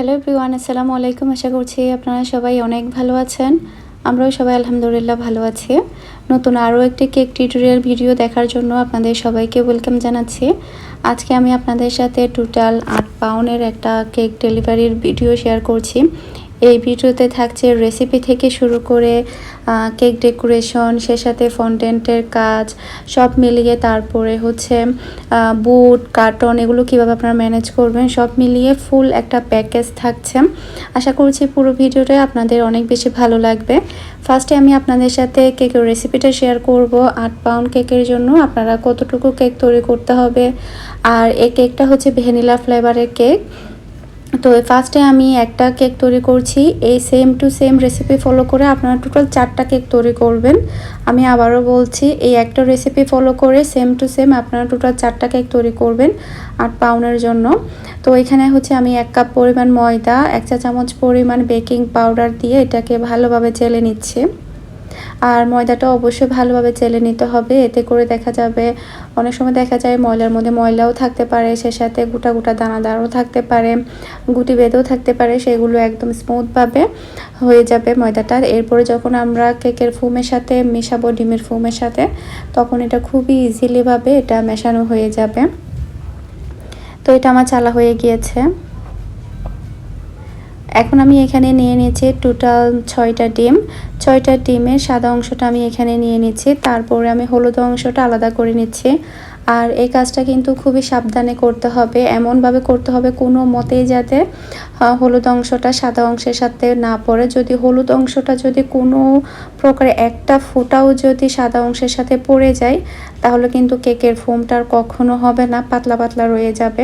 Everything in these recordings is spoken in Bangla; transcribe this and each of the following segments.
হ্যালো এভরিওয়ান আসসালামু আলাইকুম আশা করছি আপনারা সবাই অনেক ভালো আছেন। আমরাও সবাই আলহামদুলিল্লাহ ভালো আছি। নতুন আরও একটি কেক টিউটোরিয়াল ভিডিও দেখার জন্য আপনাদের সবাইকে ওয়েলকাম জানাচ্ছি। আজকে আমি আপনাদের সাথে টোটাল আট পাউন্ডের একটা কেক ডেলিভারির ভিডিও শেয়ার করছি। এই ভিডিওতে থাকছে রেসিপি থেকে শুরু করে কেক ডেকোরেশন সে সাথে ফন্টেন্টের কাজ, সব মিলিয়ে তারপরে হচ্ছে বুট কার্টন এগুলো কীভাবে আপনারা ম্যানেজ করবেন, সব মিলিয়ে ফুল একটা প্যাকেজ থাকছে। আশা করছি পুরো ভিডিওটা আপনাদের অনেক বেশি ভালো লাগবে। ফার্স্টে আমি আপনাদের সাথে কেকের রেসিপিটা শেয়ার করব, আট পাউন্ড কেকের জন্য আপনারা কতটুকু কেক তৈরি করতে হবে, আর এই কেকটা হচ্ছে ভ্যানিলা ফ্লেভারের কেক তো ফার্স্টে আমি একটা কেক তৈরি করছি। এই same to same recipe follow করে আপনারা টোটাল চারটা কেক তৈরি করবেন। আমি আবারও বলছি, এই একটা রেসিপি ফলো করে সেম টু সেম আপনারা টোটাল চারটা কেক তৈরি করবেন আট পাউনের জন্য। তো এখানে হচ্ছে আমি এক কাপ পরিমাণ ময়দা, এক চা চামচ পরিমাণ বেকিং পাউডার দিয়ে এটাকে ভালোভাবে চেলে নিচ্ছি। আর ময়দাটা অবশ্যই ভালোভাবে চেলে নিতে হবে। এতে করে দেখা যাবে, অনেক সময় দেখা যায় ময়লার মধ্যে ময়লাও থাকতে পারে, সে সাথে গোটা গোটা দানাদারও থাকতে পারে, গুটি বেঁধেও থাকতে পারে, সেগুলো একদম স্মুথভাবে হয়ে যাবে ময়দাটা। এরপরে যখন আমরা কেকের ফুমের সাথে মেশাবো, ডিমের ফুমের সাথে, তখন এটা খুবই ইজিলিভাবে এটা মেশানো হয়ে যাবে। তো এটা আমার চালা হয়ে গিয়েছে। এখন আমি এখানে নিয়ে নিয়েছি টোটাল ছয়টা ডিম। ছয়টা ডিমের সাদা অংশটা আমি এখানে নিয়ে নিচ্ছি তারপরে আমি হলুদ অংশটা আলাদা করে নিচ্ছি। আর এই কাজটা কিন্তু খুবই সাবধানে করতে হবে। এমনভাবে করতে হবে কোনো মতেই যাতে হলুদ অংশটা সাদা অংশের সাথে না পড়ে। যদি হলুদ অংশটা যদি কোনো প্রকারে একটা ফোটাও যদি সাদা অংশের সাথে পড়ে যায়, তাহলে কিন্তু কেকের ফোমটার কখনো হবে না, পাতলা পাতলা রয়ে যাবে।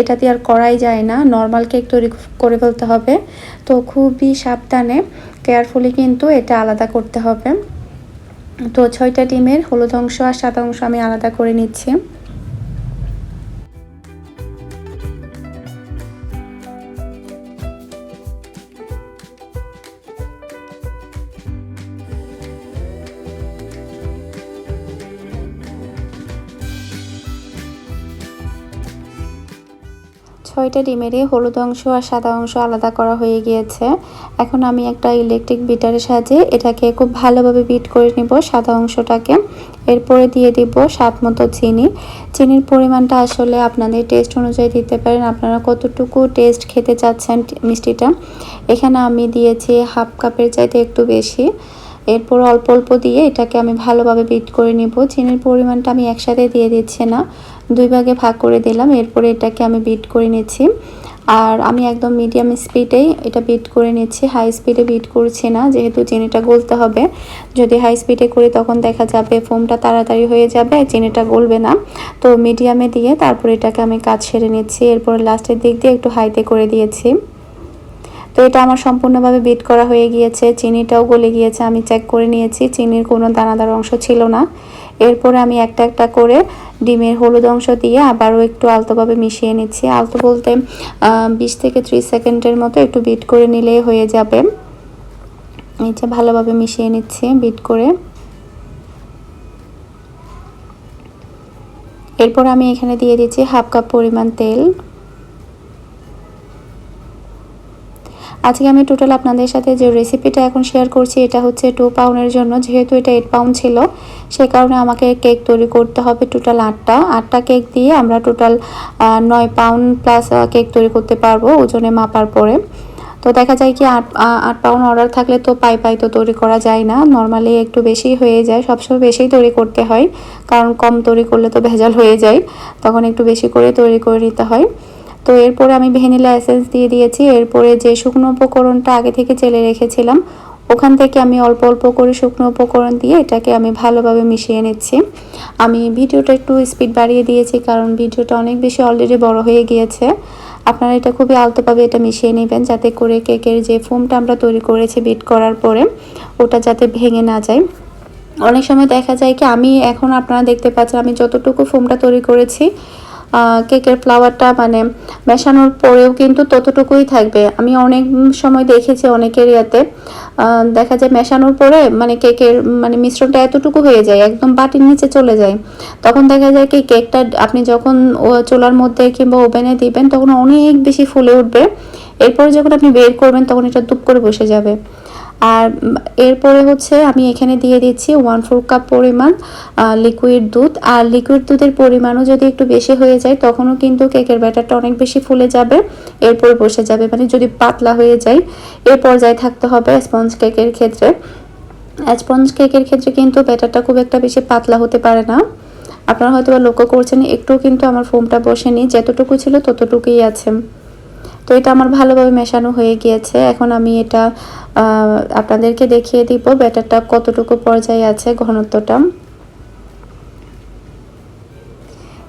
এটা দিয়ে আর করাই যায় না, নর্মাল কেক তৈরি করে ফেলতে হবে। তো খুবই সাবধানে, কেয়ারফুলি কিন্তু এটা আলাদা করতে হবে। তো ছয়টা ডিমের হলুদ অংশ আর সাদা অংশ আমি আলাদা করে নিচ্ছি। ছয়টা ডিমেরই হলুদ অংশ আর সাদা অংশ আলাদা করা হয়ে গিয়েছে। এখন আমি একটা ইলেকট্রিক বিটারের সাহায্যে এটাকে খুব ভালোভাবে বিট করে নিব সাদা অংশটাকে। এরপরে দিয়ে দিব স্বাদ মতো চিনি। চিনির পরিমাণটা আসলে আপনাদের টেস্ট অনুযায়ী দিতে পারেন। আপনারা কতটুকু টেস্ট খেতে চাচ্ছেন মিষ্টিটা? এখানে আমি দিয়েছি হাফ কাপের চাইতে একটু বেশি। এরপর অল্প অল্প দিয়ে এটাকে আমি ভালোভাবে বিট করে নিব। চিনির পরিমাণটা আমি একসাথে দিয়ে দিচ্ছি না। দুই ভাগে ভাগ করে দিলাম। এরপরে এটাকে আমি বিট করে নিচ্ছি। আর আমি একদম মিডিয়াম স্পিডেই এটা বিট করে নিচ্ছি। হাই স্পিডে বিট করছি না, যেহেতু চিনিটা গলতে হবে। যদি হাই স্পিডে করি তখন দেখা যাবে ফোমটা তাড়াতাড়ি হয়ে যাবে, চিনিটা গলবে না। তো মিডিয়ামে দিয়ে তারপরে এটাকে আমি কাজ সেরে নিচ্ছি। এরপরে লাস্টের দিক দিয়ে একটু হাইতে করে দিয়েছি। তো এটা আমার সম্পূর্ণভাবে বিট করা হয়ে গিয়েছে। চিনিটাও গলে গিয়েছে, আমি চেক করে নিয়েছি। চিনির কোনো দানাদার অংশ ছিল না। এরপরে আমি একটা একটা করে ডিমের হলুদ অংশ দিয়ে আবারও একটু আলতোভাবে মিশিয়ে নিচ্ছি। আলতো বলতে বিশ থেকে ত্রিশ সেকেন্ডের মতো একটু বিট করে নিলেই হয়ে যাবে। এটা ভালোভাবে মিশিয়ে নিচ্ছি বিট করে। এরপর আমি এখানে দিয়ে দিচ্ছি হাফ কাপ পরিমাণ তেল। আজকে আমি টোটাল আপনাদের সাথে যে রেসিপিটা এখন শেয়ার করছি, এটা হচ্ছে টু পাউন্ডের জন্য। যেহেতু এটা এইট পাউন্ড ছিল, সে কারণে আমাকে কেক তৈরি করতে হবে টোটাল আটটা। আটটা কেক দিয়ে আমরা টোটাল নয় পাউন্ড প্লাস কেক তৈরি করতে পারব ওজনে মাপার পরে। তো দেখা যায় কি আট আট পাউন্ড অর্ডার থাকলে তো পাই পাই তো তৈরি করা যায় না। নর্মালি একটু বেশি হয়ে যায়, সবসময় বেশিই তৈরি করতে হয়। কারণ কম তৈরি করলে তো ভেজাল হয়ে যায়, তখন একটু বেশি করে তৈরি করে নিতে হয়। তো এরপরে আমি ভ্যানিলা এসেন্স দিয়ে দিয়েছি। এরপরে যে শুকনো উপকরণটা আগে থেকে চেলে রেখেছিলাম, ওখান থেকে আমি অল্প অল্প করে শুকনো উপকরণ দিয়ে এটাকে আমি ভালোভাবে মিশিয়ে নিচ্ছি। আমি ভিডিওটা একটু স্পিড বাড়িয়ে দিয়েছি কারণ ভিডিওটা অনেক বেশি অলরেডি বড় হয়ে গিয়েছে। আপনারা এটা খুবই আলতোভাবে এটা মিশিয়ে নেবেন যাতে করে কেকের যে ফোমটা আমরা তৈরি করেছি বিট করার পরে, ওটা যাতে ভেঙে না যায়। অনেক সময় দেখা যায় কি, আমি এখন আপনারা দেখতে পাচ্ছেন, আমি যতটুকু ফোমটা তৈরি করেছি কেকের ফ্লাওয়ারটা মানে মেশানোর পরেও কিন্তু ততটুকুই থাকবে। আমি অনেক সময় দেখেছি অনেক এরিয়াতে দেখা যায় মেশানোর পরে মানে কেকের মানে মিশ্রণটা এতটুকু হয়ে যায়, একদম বাটির নিচে চলে যায়। তখন দেখা যায় কি কেকটা আপনি যখন চুলার মধ্যে কিংবা ওভেনে দিবেন, তখন অনেক বেশি ফুলে উঠবে। এরপরে যখন আপনি বের করবেন, তখন এটা দুপ করে বসে যাবে। আর এরপরে হচ্ছে আমি এখানে দিয়ে দিচ্ছি ওয়ান ফোর কাপ পরিমাণ লিকুইড দুধ। আর লিকুইড দুধের পরিমাণও যদি একটু বেশি হয়ে যায়, তখনও কিন্তু কেকের ব্যাটারটা অনেক বেশি ফুলে যাবে, এরপর বসে যাবে। মানে যদি পাতলা হয়ে যায় এর পর্যায়ে থাকতে হবে স্পঞ্জ কেকের ক্ষেত্রে। স্পঞ্জ কেকের ক্ষেত্রে কিন্তু ব্যাটারটা খুব একটা বেশি পাতলা হতে পারে না। আপনারা হয়তো লক্ষ্য করছেন, একটু কিন্তু আমার ফোমটা বসেনি, যতটুকু ছিল ততটুকুই আছে। তো এটা আমার ভালোভাবে মেশানো হয়ে গিয়েছে। এখন আমি এটা আপনাদেরকে দেখিয়ে দিব ব্যাটারটা কতটুকু পর্যায়ে আছে ঘনত্বটা।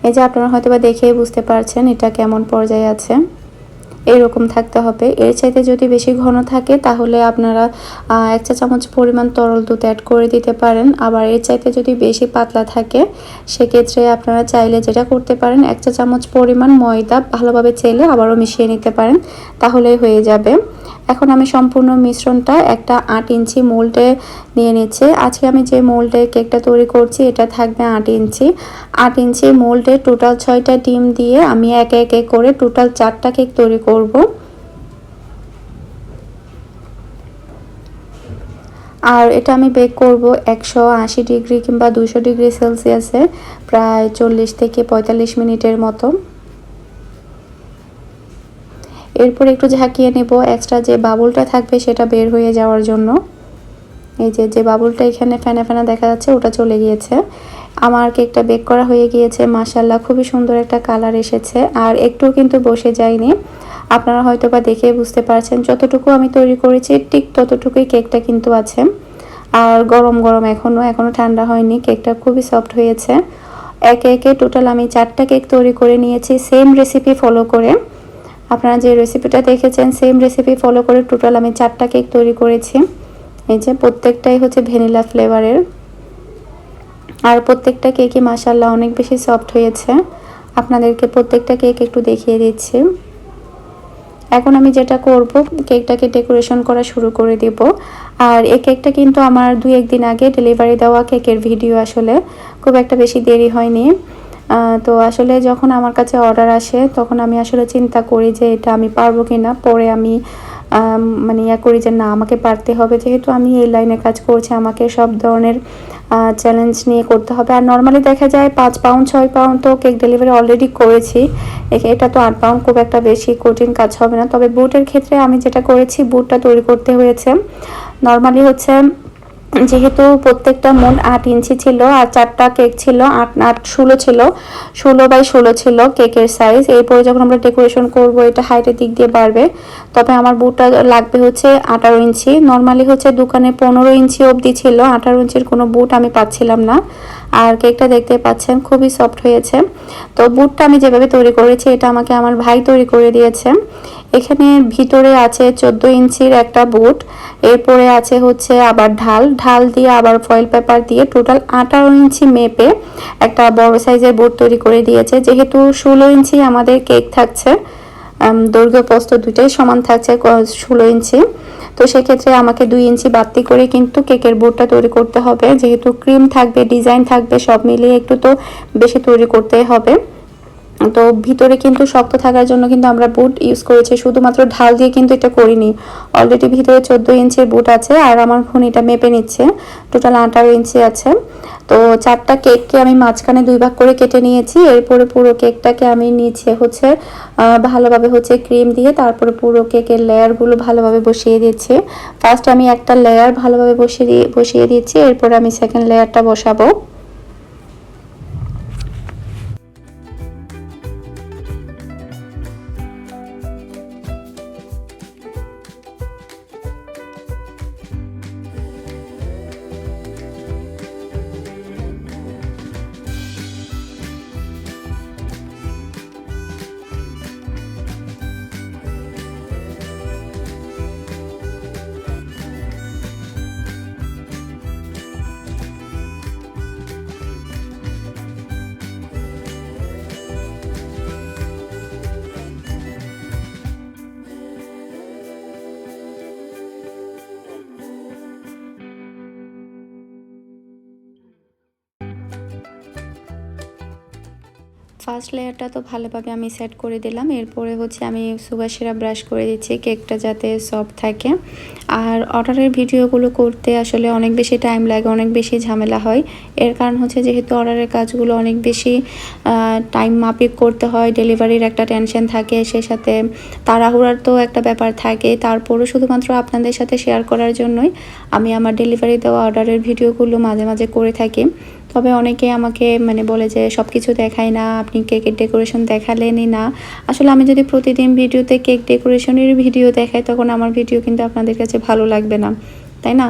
এই যে আপনারা হয়তো বা দেখে বুঝতে পারছেন এটা কেমন পর্যায়ে আছে। এরকম থাকতে হবে। এর চাইতে যদি বেশি ঘন থাকে, তাহলে আপনারা এক চা চামচ পরিমাণ তরল দুধ অ্যাড করে দিতে পারেন। আবার এর চাইতে যদি বেশি পাতলা থাকে, সেক্ষেত্রে আপনারা চাইলে যেটা করতে পারেন, এক চা চামচ পরিমাণ ময়দা ভালোভাবে চেলে আবারও মিশিয়ে নিতে পারেন, তাহলেই হয়ে যাবে। এখন আমি সম্পূর্ণ মিশ্রণটা একটা আট ইঞ্চি মোল্ডে নিয়ে নিচ্ছি। আজকে আমি যে মোল্ডে কেকটা তৈরি করছি, এটা থাকবে আট ইঞ্চি। আট ইঞ্চি মোল্ডে টোটাল ছয়টা ডিম দিয়ে আমি একে একে করে টোটাল চারটা কেক তৈরি করব। আর এটা আমি বেক করব একশো আশি ডিগ্রি কিংবা দুশো ডিগ্রি সেলসিয়াসে, প্রায় চল্লিশ থেকে পঁয়তাল্লিশ মিনিটের মতো। এরপর একটু ঝাঁকিয়ে নেব এক্সট্রা যে বাবুলটা থাকবে সেটা বের হয়ে যাওয়ার জন্য। এই যে যে বাবুলটা এখানে ফেনা ফেনা দেখা যাচ্ছে, ওটা চলে গিয়েছে। আমার কেকটা বেক করা হয়ে গিয়েছে মাসাল্লাহ খুবই সুন্দর একটা কালার এসেছে। আর একটু কিন্তু বসে যায়নি আপনারা হয়তো বা দেখে বুঝতে পারছেন, যতটুকু আমি তৈরি করেছি, ঠিক ততটুকুই কেকটা কিন্তু আছে। আর গরম গরম এখনও এখনও ঠান্ডা হয়নি, কেকটা খুবই সফট হয়েছে। একে একে টোটাল আমি চারটা কেক তৈরি করে নিয়েছি সেম রেসিপি ফলো করে। আপনারা যে রেসিপিটা দেখেছেন সেম রেসিপি ফলো করে টোটাল আমি চারটা কেক তৈরি করেছি। এই যে প্রত্যেকটাই হচ্ছে ভ্যানিলা ফ্লেভারের আর প্রত্যেকটা কেকই মাসাল্লাহ অনেক বেশি সফট হয়েছে। আপনাদেরকে প্রত্যেকটা কেক একটু দেখিয়ে দিচ্ছি। এখন আমি যেটা করব কেকটাকে ডেকোরেশন করা শুরু করে দেব। আর এই কেকটা কিন্তু আমার দুই একদিন আগে ডেলিভারি দেওয়া কেকের ভিডিও আসলে। খুব একটা বেশি দেরি হয়নি। তো আসলে যখন আমার কাছে অর্ডার আসে, তখন আমি আসলে চিন্তা করি যে এটা আমি পারব কি না পরে আমি মানে ইয়া করি যে না, আমাকে পারতে হবে। যেহেতু আমি এই লাইনে কাজ করছি, আমাকে সব ধরনের চ্যালেঞ্জ নিয়ে করতে হবে। আর নর্মালি দেখা যায় পাঁচ পাউন্ড ছয় পাউন্ড তো কেক ডেলিভারি অলরেডি করেছি। এটা তো আট পাউন্ড খুব একটা বেশি কঠিন কাজ হবে না। তবে বুটের ক্ষেত্রে আমি যেটা করেছি বুটটা তৈরি করতে হয়েছে। নর্মালি হচ্ছে যেহেতু প্রত্যেকটা মোট আট ইঞ্চি ছিল আর চারটা কেক ছিল, আট আট, ষোলো ছিল, ষোলো বাই ষোলো ছিল কেকের সাইজ এরপরে যখন আমরা ডেকোরেশন করব, এটা হাইটের দিক দিয়ে বাড়বে, তবে আমার বুটটা লাগবে হচ্ছে আঠারো ইঞ্চি। নর্মালি হচ্ছে দোকানে পনেরো ইঞ্চি অবধি ছিল, আঠারো ইঞ্চির কোনো বুট আমি পাচ্ছিলাম না। আর কেকটা দেখতে পাচ্ছেন, খুবই সফট হয়েছে। তো বুটটা আমি যেভাবে তৈরি করেছি, এটা আমাকে আমার ভাই তৈরি করে দিয়েছে। এখানে ভিতরে আছে চোদ্দ ইঞ্চির একটা বুট, এরপরে আছে হচ্ছে আবার ঢাল। ঢাল দিয়ে আবার ফয়েল পেপার দিয়ে টোটাল আঠারো ইঞ্চি মেপে একটা বড় সাইজের বুট তৈরি করে দিয়েছে। যেহেতু ষোলো ইঞ্চি আমাদের কেক থাকছে দৈর্ঘ্য প্রস্থ দুটাই সমান থাকছে ষোলো ইঞ্চি। তো সেক্ষেত্রে আমাকে দুই ইঞ্চি বাড়তি করে কিন্তু কেকের বোর্ডটা তৈরি করতে হবে। যেহেতু ক্রিম থাকবে, ডিজাইন থাকবে, সব মিলিয়ে একটু তো বেশি তৈরি করতে হবে। তো ভিতরে কিন্তু শক্ত থাকার জন্য কিন্তু আমরা বুট ইউজ করেছি, শুধুমাত্র ঢাল দিয়ে কিন্তু এটা করিনি। অলরেডি ভিতরে চোদ্দ ইঞ্চির বুট আছে, আর আমার ফোন খুনিটা মেপে নিচ্ছে। টোটাল আঠারো ইঞ্চি আছে। তো চারটা কেককে আমি মাঝখানে দুই ভাগ করে কেটে নিয়েছি। এরপরে পুরো কেকটাকে আমি নিচে হচ্ছে ভালোভাবে হচ্ছে ক্রিম দিয়ে তারপরে পুরো কেকের লেয়ারগুলো ভালোভাবে বসিয়ে দিয়েছি ফার্স্ট আমি একটা লেয়ার ভালোভাবে বসিয়ে দিয়ে, বসিয়ে দিয়েছি এরপরে আমি সেকেন্ড লেয়ারটা বসাবো। ফার্স্ট লেয়ারটা তো ভালোভাবে আমি সেট করে দিলাম। এরপরে হচ্ছে আমি সুগার সিরাপ ব্রাশ করে দিচ্ছি কেকটা যাতে সফট থাকে। আর অর্ডারের ভিডিওগুলো করতে আসলে অনেক বেশি টাইম লাগে, অনেক বেশি ঝামেলা হয়। এর কারণ হচ্ছে যেহেতু অর্ডারের কাজগুলো অনেক বেশি টাইম মাপিক করতে হয় ডেলিভারির একটা টেনশন থাকে, সে সাথে তাড়াহুড়ার তো একটা ব্যাপার থাকে। তারপরও শুধুমাত্র আপনাদের সাথে শেয়ার করার জন্যই আমি আমার ডেলিভারি দেওয়া অর্ডারের ভিডিওগুলো মাঝে মাঝে করে থাকি। তবে অনেকে আমাকে মানে বলে যে সব কিছু দেখায় না, আপনি কেকের ডেকোরেশন দেখালেনই না। আসলে আমি যদি প্রতিদিন ভিডিওতে কেক ডেকোরেশনের ভিডিও দেখাই, তখন আমার ভিডিও কিন্তু আপনাদের কাছে ভালো লাগবে না, তাই না?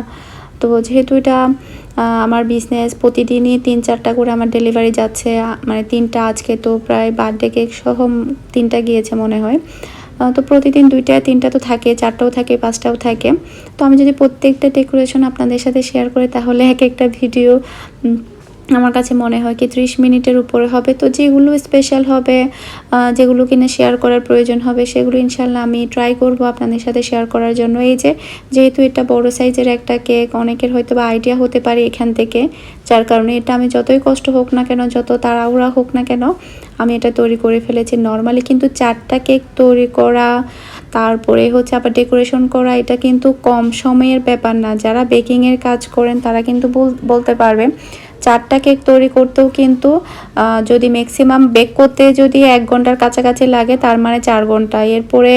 তো যেহেতু এটা আমার বিজনেস, প্রতিদিনই তিন, চারটা করে আমার ডেলিভারি যাচ্ছে মানে তিনটা আজকে তো প্রায় বার্থডে কেক সহ তিনটা গিয়েছে মনে হয়। তো প্রতিদিন দুইটা, তিনটা তো থাকে, চারটাও থাকে, পাঁচটাও থাকে। তো আমি যদি প্রত্যেকটা ডেকোরেশন আপনাদের সাথে শেয়ার করি, তাহলে এক একটা ভিডিও আমার কাছে মনে হয় কি ত্রিশ মিনিটের উপরে হবে। তো যেগুলো স্পেশাল হবে যেগুলো কিনে শেয়ার করার প্রয়োজন হবে, সেগুলো ইনশাল্লাহ আমি ট্রাই করব আপনাদের সাথে শেয়ার করার জন্য। এই যে, যেহেতু এটা বড় সাইজের একটা কেক অনেকের হয়তো বা আইডিয়া হতে পারে এখান থেকে, যার কারণে এটা আমি যতই কষ্ট হোক না কেন, যত তাড়াহুড়া হোক না কেন, আমি এটা তৈরি করে ফেলেছি নর্মালি কিন্তু চারটা কেক তৈরি করা, তারপরে হচ্ছে আবার ডেকোরেশন করা, এটা কিন্তু কম সময়ের ব্যাপার না। যারা বেকিংয়ের কাজ করেন, তারা কিন্তু বলতে পারবে। চারটা কেক তৈরি করতেও কিন্তু যদি ম্যাক্সিমাম বেক করতে যদি এক ঘণ্টার কাছাকাছি লাগে, তার মানে চার ঘণ্টা। এরপরে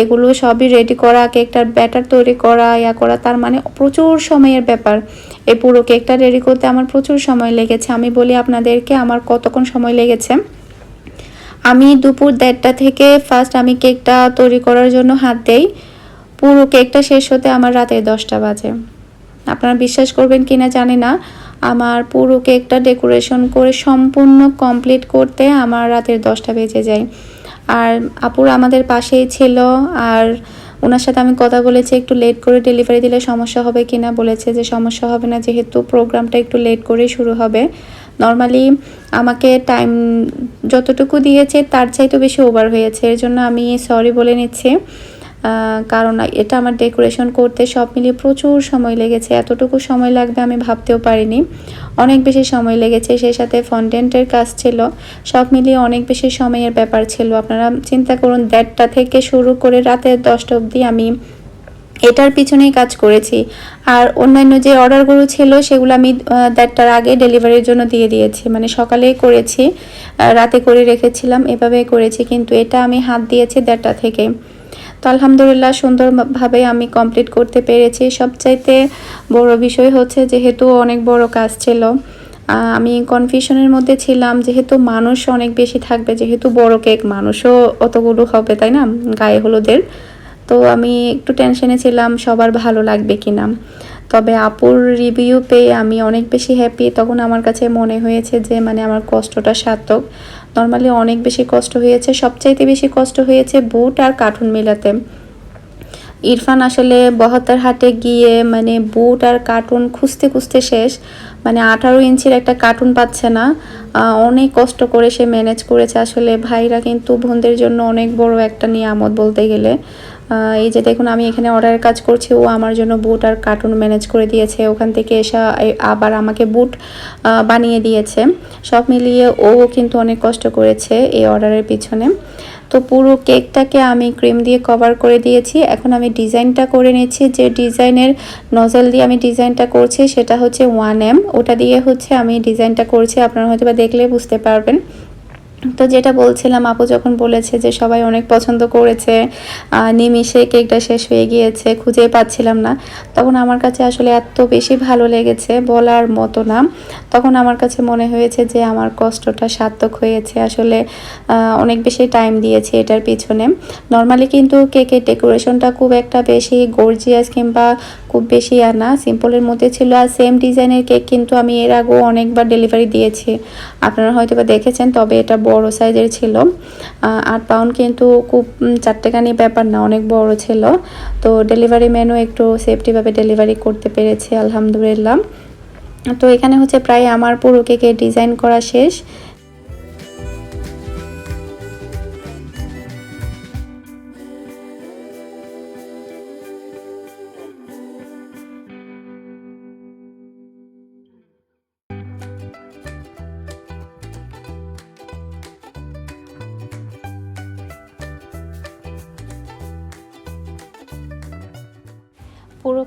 এগুলো সবই রেডি করা, কেকটার ব্যাটার তৈরি করা, ইয়া করা, তার মানে প্রচুর সময়ের ব্যাপার। এই পুরো কেকটা রেডি করতে আমার প্রচুর সময় লেগেছে। আমি বলি আপনাদেরকে আমার কতক্ষণ সময় লেগেছে। আমি দুপুর দেড়টা থেকে ফার্স্ট আমি কেকটা তৈরি করার জন্য হাত দেই। পুরো কেকটা শেষ হতে আমার রাতে দশটা বাজে। আপনারা বিশ্বাস করবেন কিনা জানি না। আমার পুরো কেকটা ডেকোরেশন করে সম্পূর্ণ কমপ্লিট করতে আমার রাতের দশটা বেজে যায়। আর আপুর আমাদের পাশেই ছিল আর ওনার সাথে আমি কথা বলেছি, একটু লেট করে ডেলিভারি দিলে সমস্যা হবে কি না বলেছে যে সমস্যা হবে না, যেহেতু প্রোগ্রামটা একটু লেট করেই শুরু হবে। নর্মালি আমাকে টাইম যতটুকু দিয়েছে তার চাইতে বেশি ওভার হয়েছে, এর জন্য আমি সরি বলে নিচ্ছি। কারণ এটা আমার ডেকোরেশন করতে সব মিলিয়ে প্রচুর সময় লেগেছে। এতটুকু সময় লাগবে আমি ভাবতেও পারিনি। অনেক বেশি সময় লেগেছে, সেই সাথে ফন্ডেন্টের কাজ ছিল। সব মিলিয়ে অনেক বেশি সময়ের ব্যাপার ছিল। আপনারা চিন্তা করুন, দেড়টা থেকে শুরু করে রাতে দশটা অবধি আমি এটার পিছনেই কাজ করেছি। আর অন্যান্য যে অর্ডারগুলো ছিল, সেগুলো আমি দেড়টার আগে ডেলিভারির জন্য দিয়ে দিয়েছি। মানে সকালেই করেছি রাতে করে রেখেছিলাম এভাবে করেছি। কিন্তু এটা আমি হাত দিয়েছি দেড়টা থেকে। তো আলহামদুলিল্লাহ সুন্দরভাবে আমি কমপ্লিট করতে পেরেছি। সবচাইতে বড় বিষয় হচ্ছে যেহেতু অনেক বড় কাজ ছিল আমি কনফিউশনের মধ্যে ছিলাম যেহেতু মানুষ অনেক বেশি থাকবে, যেহেতু বড় কেক মানুষও অতগুলো হবে, তাই না? গায়ে হলুদের। তো আমি একটু টেনশনে ছিলাম, সবার ভালো লাগবে কিনা। তবে আপুর রিভিউ পেয়ে আমি অনেক বেশি হ্যাপি তখন আমার কাছে মনে হয়েছে যে মানে আমার কষ্টটা সার্থক। নর্মালি অনেক বেশি কষ্ট হয়েছে, সবচাইতে বেশি কষ্ট হয়েছে বুট আর কার্টুন মেলাতে। ইরফান আসলে বহত্তর হাটে গিয়ে মানে বুট আর কার্টুন খুঁজতে খুঁজতে শেষ। মানে আঠারো ইঞ্চির একটা কার্টুন পাচ্ছে না। অনেক কষ্ট করে সে ম্যানেজ করেছে। আসলে ভাইরা কিন্তু বোনদের জন্য অনেক বড় একটা নিয়ামত বলতে গেলে। এই যে দেখুন, আমি এখানে অর্ডারের কাজ করছি। ও আমার জন্য বুট আর কার্টুন ম্যানেজ করে দিয়েছে। ওখান থেকে এসে আবার আমাকে বুট বানিয়ে দিয়েছে। সব মিলিয়ে ও কিন্তু অনেক কষ্ট করেছে এই অর্ডারের পিছনে। তো পুরো কেকটাকে আমি ক্রিম দিয়ে কভার করে দিয়েছি। এখন আমি ডিজাইনটা করে নিচ্ছি। যে ডিজাইনের নজল দিয়ে আমি ডিজাইনটা করছি, সেটা হচ্ছে ওয়ান এম ওটা দিয়ে হচ্ছে আমি ডিজাইনটা করছি। আপনারা হয়তো বা দেখলে বুঝতে পারবেন। তো যেটা বলছিলাম, আপু যখন বলেছে যে সবাই অনেক পছন্দ করেছে নিমিশে কেকটা শেষ হয়ে গিয়েছে, খুঁজেই পাচ্ছিলাম না, তখন আমার কাছে আসলে এত বেশি ভালো লেগেছে বলার মতো না। তখন আমার কাছে মনে হয়েছে যে আমার কষ্টটা সার্থক হয়েছে, আসলে অনেক বেশি টাইম দিয়েছি এটার পিছনে। নর্মালি কিন্তু কেকের ডেকোরেশনটা খুব একটা বেশি গর্জিয়াস কিংবা খুব বেশি আর না সিম্পলের মধ্যে ছিল আর সেম ডিজাইনের কেক কিন্তু আমি এর আগেও অনেকবার ডেলিভারি দিয়েছি। আপনারা হয়তো বা দেখেছেন, তবে এটা বড় সাইজের ছিল। আট পাউন্ড কিন্তু খুব চারটেখানি ব্যাপার না, অনেক বড় ছিল। তো ডেলিভারি ম্যানও একটু সেফটিভাবে ডেলিভারি করতে পেরেছে, আলহামদুলিল্লাহ। তো এখানে হচ্ছে প্রায় আমার পুরো কেকের ডিজাইন করা শেষ।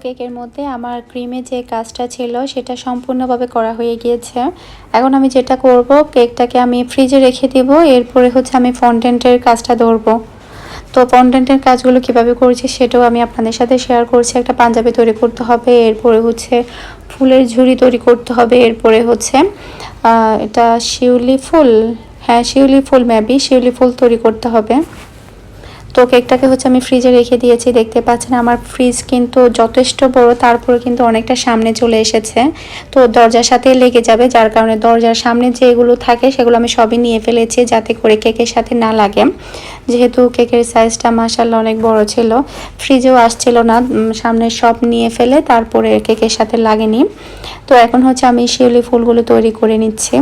কেকের মধ্যে আমার ক্রিমে যে কাজটা ছিল, সেটা সম্পূর্ণভাবে করা হয়ে গিয়েছে। এখন আমি যেটা করব কেকটাকে আমি ফ্রিজে রেখে দিব, এরপরে হচ্ছে আমি ফন্ডেন্টের কাজটা ধরবো। তো ফন্ডেন্টের কাজগুলো কীভাবে করছি, সেটাও আমি আপনাদের সাথে শেয়ার করছি। একটা পাঞ্জাবি তৈরি করতে হবে, এরপরে হচ্ছে ফুলের ঝুড়ি তৈরি করতে হবে, এরপরে হচ্ছে এটা শিউলি ফুল হ্যাঁ শিউলি ফুল ম্যাবি শিউলি ফুল তৈরি করতে হবে। তো কেকটাকে হচ্ছে আমি ফ্রিজে রেখে দিয়েছি। দেখতে পাচ্ছেন আমার ফ্রিজ কিন্তু যথেষ্ট বড়, তারপরে কিন্তু অনেকটা সামনে চলে এসেছে। তো দরজার সাথে লেগে যাবে, যার কারণে দরজার সামনে যেগুলো থাকে সেগুলো আমি সবই নিয়ে ফেলেছি যাতে করে কেকের সাথে না লাগে। যেহেতু কেকের সাইজটা মাসাল্লাহ অনেক বড় ছিল ফ্রিজেও আসছিল না সামনে সব নিয়ে ফেলে তারপরে কেকের সাথে লাগেনি। তো এখন হচ্ছে আমি শিউলি ফুলগুলো তৈরি করে নিচ্ছি।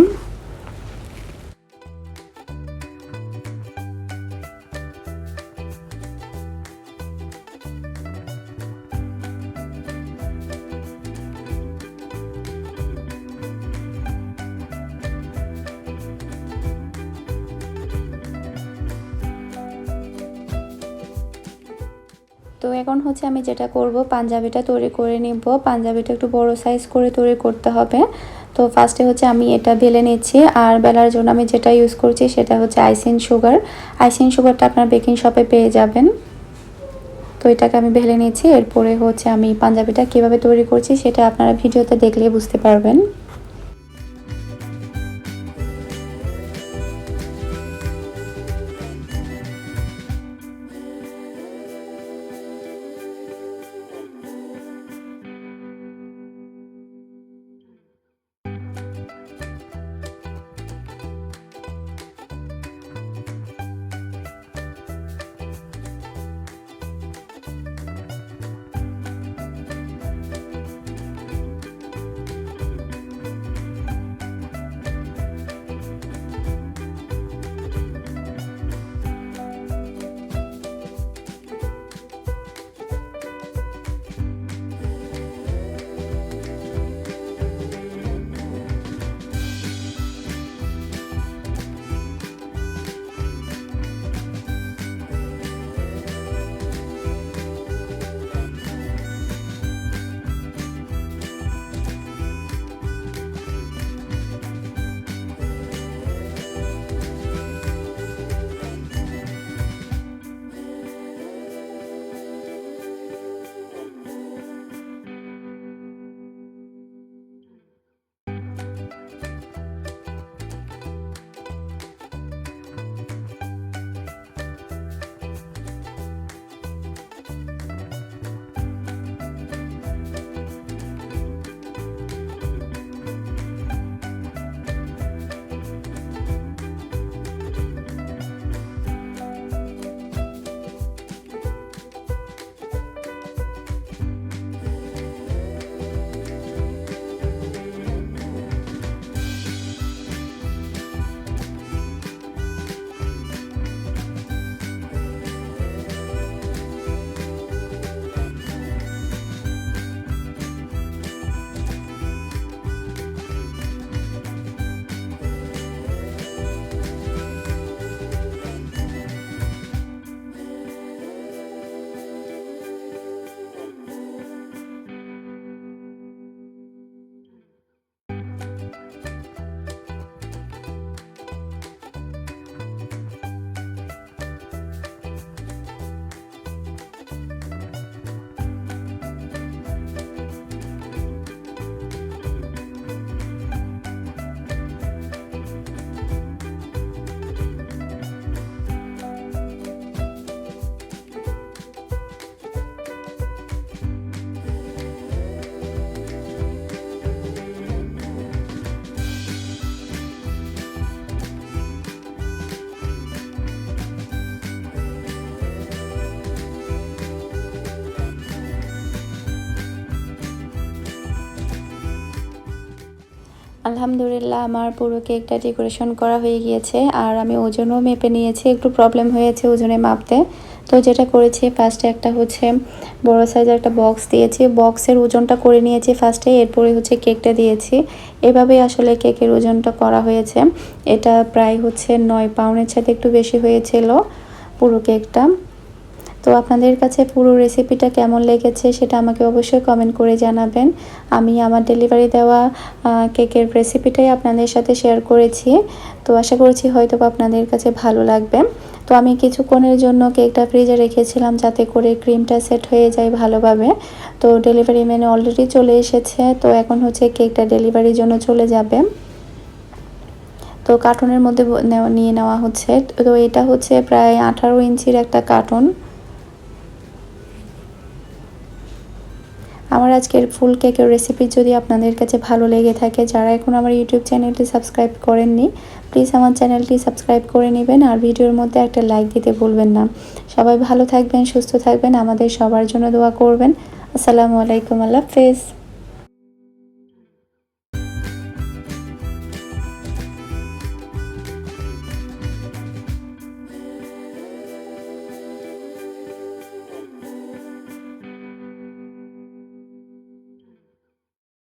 আমি যেটা করব, পাঞ্জাবিটা তৈরি করে নিব। পাঞ্জাবিটা একটু বড় সাইজ করে তৈরি করতে হবে। তো ফার্স্টে হচ্ছে আমি এটা বেলে নিচ্ছি। আর বেলার জন্য আমি যেটা ইউজ করছি সেটা হচ্ছে আইসিন সুগার আইসিন সুগারটা আপনার বেকিং শপে পেয়ে যাবেন। তো এটাকে আমি ভেলে নিচ্ছি। এরপরে হচ্ছে আমি পাঞ্জাবিটা কীভাবে তৈরি করছি সেটা আপনারা ভিডিওতে দেখলে বুঝতে পারবেন। আলহামদুলিল্লাহ, আমার পুরো কেকটা ডেকোরেশন করা হয়ে গিয়েছে আর আমি ওজনও মেপে নিয়েছি, একটু প্রবলেম হয়েছে ওজনে মাপতে। তো যেটা করেছি ফার্স্টে একটা হচ্ছে বড় সাইজের একটা বক্স দিয়েছি বক্সের ওজনটা করে নিয়েছি ফার্স্টে এরপরে হচ্ছে কেকটা দিয়েছি। এভাবেই আসলে কেকের ওজনটা করা হয়েছে। এটা প্রায় হচ্ছে নয় পাউন্ডের সাথে একটু বেশি হয়েছিল পুরো কেকটা। তো আপনাদের কাছে পুরো রেসিপিটা কেমন লেগেছে সেটা আমাকে অবশ্যই কমেন্ট করে জানাবেন। আমি আমার ডেলিভারি দেওয়া কেকের রেসিপিটাই আপনাদের সাথে শেয়ার করেছি। তো আশা করছি হয়তো আপনাদের কাছে ভালো লাগবে। তো আমি কিছুক্ষণের জন্য কেকটা ফ্রিজে রেখেছিলাম যাতে করে ক্রিমটা সেট হয়ে যায় ভালোভাবে। তো ডেলিভারি ম্যানে অলরেডি চলে এসেছে। তো এখন হচ্ছে কেকটা ডেলিভারির জন্য চলে যাবে। তো কার্টুনের মধ্যে নিয়ে নেওয়া হচ্ছে। তো এটা হচ্ছে প্রায় আঠারো ইঞ্চির একটা কার্টুন আমার আজকের ফুল কেকের রেসিপি যদি আপনাদের কাছে ভালো লেগে থাকে, যারা এখন আমার ইউটিউব চ্যানেলটি সাবস্ক্রাইব করেননি প্লিজ আমার চ্যানেলটি সাবস্ক্রাইব করে নেবেন আর ভিডিওর মধ্যে একটা লাইক দিতে ভুলবেন না। সবাই ভালো থাকবেন, সুস্থ থাকবেন, আমাদের সবার জন্য দোয়া করবেন। আসসালামু আলাইকুম, আল্লাহ হাফেজ।